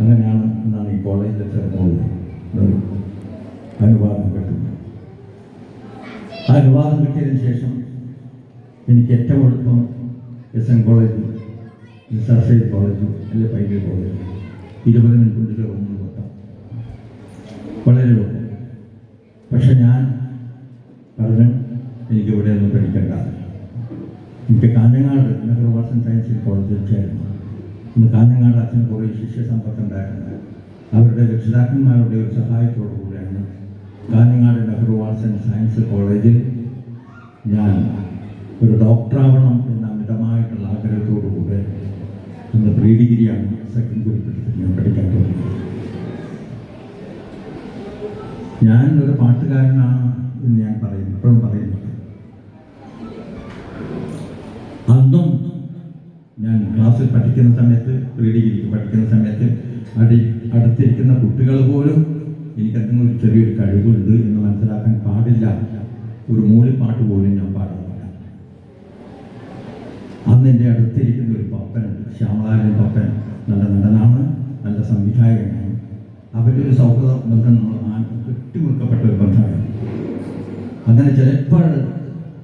അങ്ങനെയാണ് എന്നാണ് ഈ കോളേജിൽ ചേർന്നത് ഒരു അനുവാദം കിട്ടുന്നത്. ആ അനുവാദം കിട്ടിയതിന് ശേഷം എനിക്ക് ഏറ്റവും എളുപ്പം എസ് എൻ കോളേജ് സർസൈഡ് കോളേജ് അല്ലെ പൈലി കോളേജ്. ഇരുപത് മിനിറ്റ് റൂമിൽ കൊട്ടാം വളരെ എളുപ്പം. പക്ഷെ ഞാൻ പറഞ്ഞു എനിക്കിവിടെ ഒന്നും പഠിക്കേണ്ട എനിക്ക് കാഞ്ഞങ്ങാട് നെഹ്റു വാസൻ സയൻസ് കോളേജിൽ ചേരുന്നു. ഇന്ന് കാഞ്ഞങ്ങാട് അച്ഛൻ കുറേ ശിഷ്യ സമ്പത്തുണ്ടായിരുന്നു അവരുടെ രക്ഷിതാക്കന്മാരുടെ ഒരു സഹായത്തോടു കൂടിയാണ് കാഞ്ഞങ്ങാട് നെഹ്റു വാസൻ സയൻസ് കോളേജിൽ ഞാൻ ഒരു ഡോക്ടറാവണം എന്ന അമിതമായിട്ടുള്ള ആഗ്രഹത്തോടു കൂടെ ഇന്ന് പ്രീ ഡിഗ്രിയാണ് സെക്കൻഡ് കുറിപ്പിട്ട് ഞാൻ പഠിക്കാൻ തുടങ്ങിയത്. ഞാൻ ഒരു പാട്ടുകാരനാണ് എന്ന് ഞാൻ പറയുന്നു ഇപ്പോഴും പറയുന്നുണ്ട്. അന്നും ഞാൻ ക്ലാസ്സിൽ പഠിക്കുന്ന സമയത്ത് പ്രീ ഡിഗ്രിക്ക് പഠിക്കുന്ന സമയത്ത് അടി അടുത്തിരിക്കുന്ന കുട്ടികൾ പോലും എനിക്കതിന് ഒരു ചെറിയൊരു കഴിവുണ്ട് എന്ന് മനസ്സിലാക്കാൻ പാടില്ല. ഒരു മൂളിപ്പാട്ട് പോലും ഞാൻ പാടുന്നില്ല. അന്ന് എന്റെ അടുത്തിരിക്കുന്ന ഒരു പപ്പനുണ്ട് ശ്യാമളാരൻ പപ്പൻ. നല്ല നടനാണ് നല്ല സംവിധായകനാണ്. അവരുടെ ഒരു സൗഹൃദ ബന്ധം ആ- കെട്ടിമുറുക്കപ്പെട്ട ഒരു ബന്ധമാണ്. അങ്ങനെ ചിലപ്പോൾ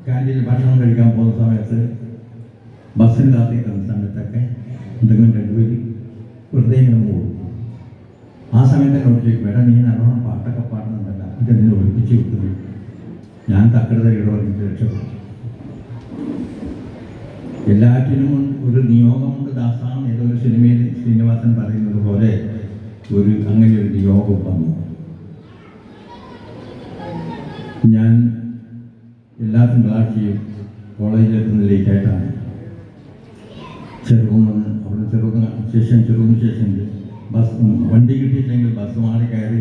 ക്യാന്റീനിൽ ഭക്ഷണം കഴിക്കാൻ പോകുന്ന സമയത്ത് ബസ്സിന് വെറുതെ ഇങ്ങനെ പോകും ആ സമയത്ത് എന്നോട് ചോദിക്കും എടാ നീ നല്ലോണം പാട്ടൊക്കെ പാടുന്നുണ്ടല്ല ഇതെന്നെ ഒളിപ്പിച്ച് കൊടുത്തു ഞാൻ തക്കടുതയുടെ പറഞ്ഞിട്ട് രക്ഷപ്പെട്ടു എല്ലാറ്റിനും ഒരു നിയോഗമുണ്ട് ദാസാണ്. ഏതോ ഒരു സിനിമയിൽ ശ്രീനിവാസൻ പറയുന്നത് പോലെ ഒരു അങ്ങനെ ഒരു നിയോഗം വന്നു. ഞാൻ എല്ലാ തിങ്കളാഴ്ചയും കോളേജിലെത്തുന്ന ലേറ്റായിട്ടാണ് ചെറുകുന്ന് അവിടെ ചെറുകുന്ന സ്റ്റേഷൻ ചെറുകുന്ന സ്റ്റേഷനിൽ ബസ് വണ്ടി കിട്ടിയില്ലെങ്കിൽ ബസ് മാറി കയറി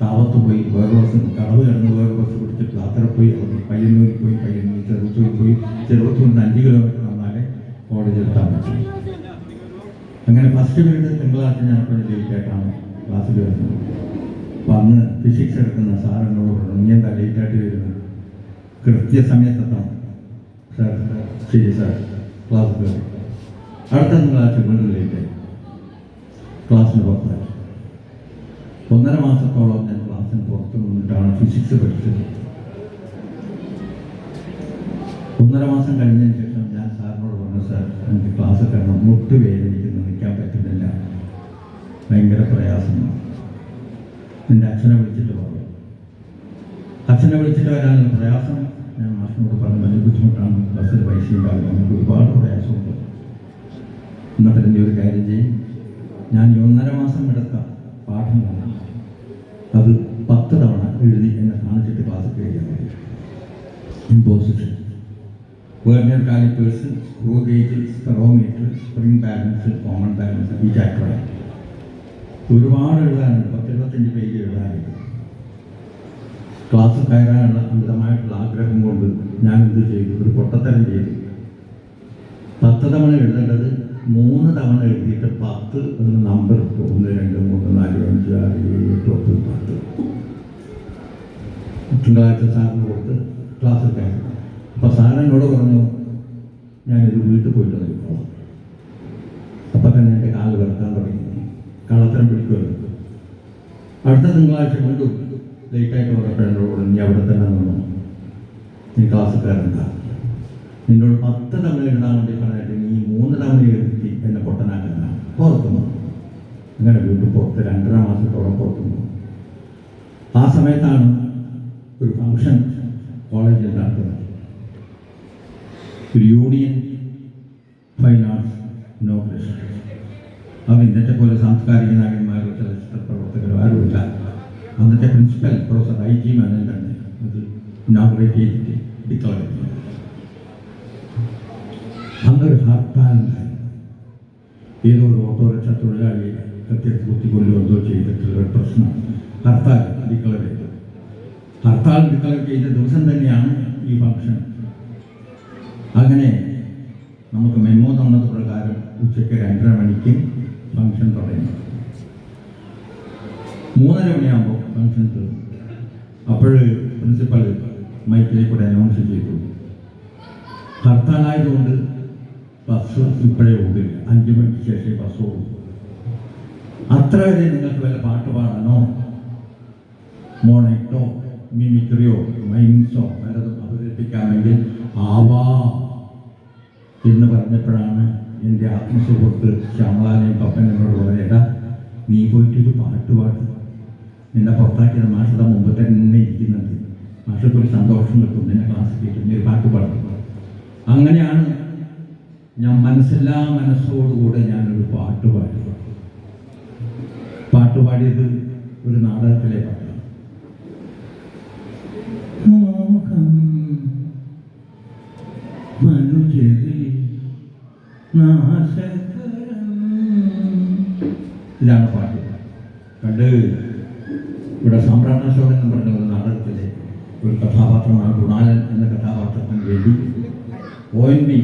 താവത്ത് പോയി. വേറെ ബസ് കടവ് കിടന്ന് വേറെ ബസ് പിടിച്ച് പ്ലാത്തറ പോയി. അവിടെ പയ്യന്നൂരിൽ പോയി പയ്യന്നൂർ ചെറുത്തൂർ പോയി. ചെറുത്തൂർ നിന്ന് അഞ്ച് കിലോമീറ്റർ വന്നാലേ കോളേജിൽ എത്താൻ പറ്റും. അങ്ങനെ ഫസ്റ്റ് പീരീഡ് തിങ്കളാഴ്ച ഞാൻ അപ്പോൾ ലേറ്റായിട്ടാണ് ക്ലാസ്സിൽ വരുന്നത്. അപ്പം അന്ന് ഫിസിക്സ് എടുക്കുന്ന സാർ എന്നോട് പറഞ്ഞു നീ എന്താ ലേറ്റായിട്ട് വരുന്നത്? കൃത്യസമയത്തെത്തണം സാർ ശരി സാർ ക്ലാസ് കയറി അടുത്ത തിങ്കളാഴ്ച വീണ്ടും ലേറ്റായി ക്ലാസ്സിന് പുറത്തായി. ഒന്നര മാസത്തോളം ഞാൻ ക്ലാസ്സിന് പുറത്ത് നിന്നിട്ടാണ് ഫിസിക്സ് പഠിച്ചത്. ഒന്നര മാസം കഴിഞ്ഞതിന് ശേഷം ഞാൻ സാറിനോട് പറഞ്ഞു സാർ എനിക്ക് ക്ലാസ് കാരണം മുട്ട് വേദനിക്കുന്നു നിൽക്കാൻ പറ്റുന്നില്ല. ഭയങ്കര പ്രയാസമാണ്. എന്റെ അച്ഛനെ വിളിച്ചിട്ട് പറഞ്ഞു. അച്ഛനെ വിളിച്ചിട്ട് വരാനുള്ള പ്രയാസം ഞാൻ മാഷിനോട് പറഞ്ഞു. വലിയ ബുദ്ധിമുട്ടാണ്. ബസ്സിൽ പൈസ ഉണ്ടാകും. നമുക്ക് ഒരുപാട് പ്രയാസമുണ്ട്. എന്നിട്ട് എന്റെ ഒരു കാര്യം ചെയ്യും. ഞാൻ ഒന്നര മാസം എടുക്കാം പാഠങ്ങളാണ് അത് പത്ത് തവണ എഴുതി എന്നെ കാണിച്ചിട്ട് ക്ലാസ് കഴിയാൻ പറ്റും imposition vernier callipers screw gauge spherometer spring balance common balance ചാപ്റ്ററാണ് ഒരുപാട് എഴുതാനുണ്ട്. പത്തിരുപത്തഞ്ച് പേജ് എഴുതാനുണ്ട്. ക്ലാസ് കയറാനുള്ള അമിതമായിട്ടുള്ള ആഗ്രഹം കൊണ്ട് ഞാൻ എന്ത് ചെയ്തു. ഒരു പൊട്ടത്തരം ചെയ്തു. പത്ത് തവണ എഴുതേണ്ടത് മൂന്ന് തവണ എഴുതിയിട്ട് പത്ത് എന്ന് നമ്പർ ഒന്ന് രണ്ട് മൂന്ന് നാല് അഞ്ച് ആറ് ഏഴ് എട്ട് ഒമ്പത് പത്ത്. തിങ്കളാഴ്ച സാറിന് കൊടുത്ത് ക്ലാസ് കയറി അപ്പോൾ സാറിനോട് പറഞ്ഞു ഞാനിത് വീട്ടിൽ പോയിട്ട് നോക്കിക്കോളാം അപ്പം തന്നെ എന്റെ കാൽ കിടക്കാൻ തുടങ്ങി. കള്ളത്തരം പിടിക്കുമല്ലോ അടുത്ത തിങ്കളാഴ്ച വീണ്ടും ലേറ്റായിട്ട് പറഞ്ഞപ്പോൾ എന്നോട് കൂടെ നീ അവിടെ തന്നെ നിന്നു. നീ ക്ലാസ് കയറണ്ട നിന്നോട് പത്ത് തവണ എഴുതാൻ വേണ്ടി പറഞ്ഞിട്ട് നീ മൂന്ന് തവണ എഴുതി എന്നെ പൊട്ടനാക്കുന്ന പുറത്തുന്നു അങ്ങനെ വീണ്ടും പുറത്ത് രണ്ടര മാസത്തോളം പുറത്തുന്നു ആ സമയത്താണ് ഒരു ഫംഗ്ഷൻ കോളേജിൽ നടത്തുന്നത്. ഒരു യൂണിയൻ ഫൈൻ ആർട്സ് ഇനോഗ്രേഷൻ. അവർ ഇന്നത്തെ പോലെ സാംസ്കാരിക നായകന്മാരോ ചലച്ചിത്ര പ്രവർത്തകരോ ആരുമില്ല. അന്നത്തെ principal professor I G Menon തന്നെ അത് ഇനോഗ്രേറ്റ് ചെയ്തിട്ട് ഡിക്ലർ ചെയ്തു ഏതോ ഒരു ഓട്ടോറിക്ഷ തൊഴിലാളി കത്തിയെടുത്ത് കുത്തിക്കൊല്ലോ എന്തോ ചെയ്തിട്ടുള്ള പ്രശ്നം ഹർത്താൽ ഡിക്ലർ ഹർത്താൽ ഡിക്ലർ ചെയ്ത ദിവസം തന്നെയാണ് ഈ ഫംഗ്ഷൻ അങ്ങനെ നമുക്ക് മെമ്മോ തന്നത് പ്രകാരം ഉച്ചയ്ക്ക് രണ്ടര മണിക്ക് ഫംഗ്ഷൻ തുടങ്ങി. മൂന്നര മണിയാകുമ്പോൾ ഫംഗ്ഷൻ തീർന്നു. അപ്പോൾ പ്രിൻസിപ്പൽ മൈക്കിൽ കൂടെ അനൗൺസ് ചെയ്തു. ഹർത്താലായതുകൊണ്ട് ബസ് ഇപ്പോഴേ ഓടില്ല അഞ്ച് മണിക്ക് ശേഷം ബസ് ഓടും അത്ര വരെ നിങ്ങൾക്ക് വല്ല പാട്ട് പാടാനോ? മോണക്ടോ മിമിക്രിയോ മൈൻസോ വല്ലതും അവതരിപ്പിക്കാമെങ്കിൽ ആവാ എന്ന് പറഞ്ഞപ്പോഴാണ് എന്റെ ആത്മസുഹൃത്ത് ശ്യാമളാനെയും പപ്പൻ എന്നോട് പറയടാ നീ പോയിട്ടൊരു പാട്ട് പാട്ട് നിന്നെ പുറത്താക്കിയത് മാഷയുടെ മുമ്പ് തന്നെ ഇരിക്കുന്നുണ്ട്. മാഷക്കൊരു സന്തോഷം കിട്ടും. നിന്നെ ക്ലാസ് കിട്ടും നീ ഒരു പാട്ട് പാടും. അങ്ങനെയാണ് മനസ്സില്ലാ മനസ്സോടുകൂടെ ഞാനൊരു പാട്ട് പാടി. പാട്ട് പാടിയത് ഒരു നാടകത്തിലെ പാട്ടാണ്. നാശകരം. ഇതാണ് പാട്ട്. കണ്ട് ഇവിടെ സാമ്രാജ്ഞാശോകൻ എന്ന് പറഞ്ഞ ഒരു നാടകത്തിലെ ഒരു കഥാപാത്രമാണ് ഗുണാലൻ എന്ന കഥാപാത്രത്തിന് വേണ്ടി ഒ എൻ വി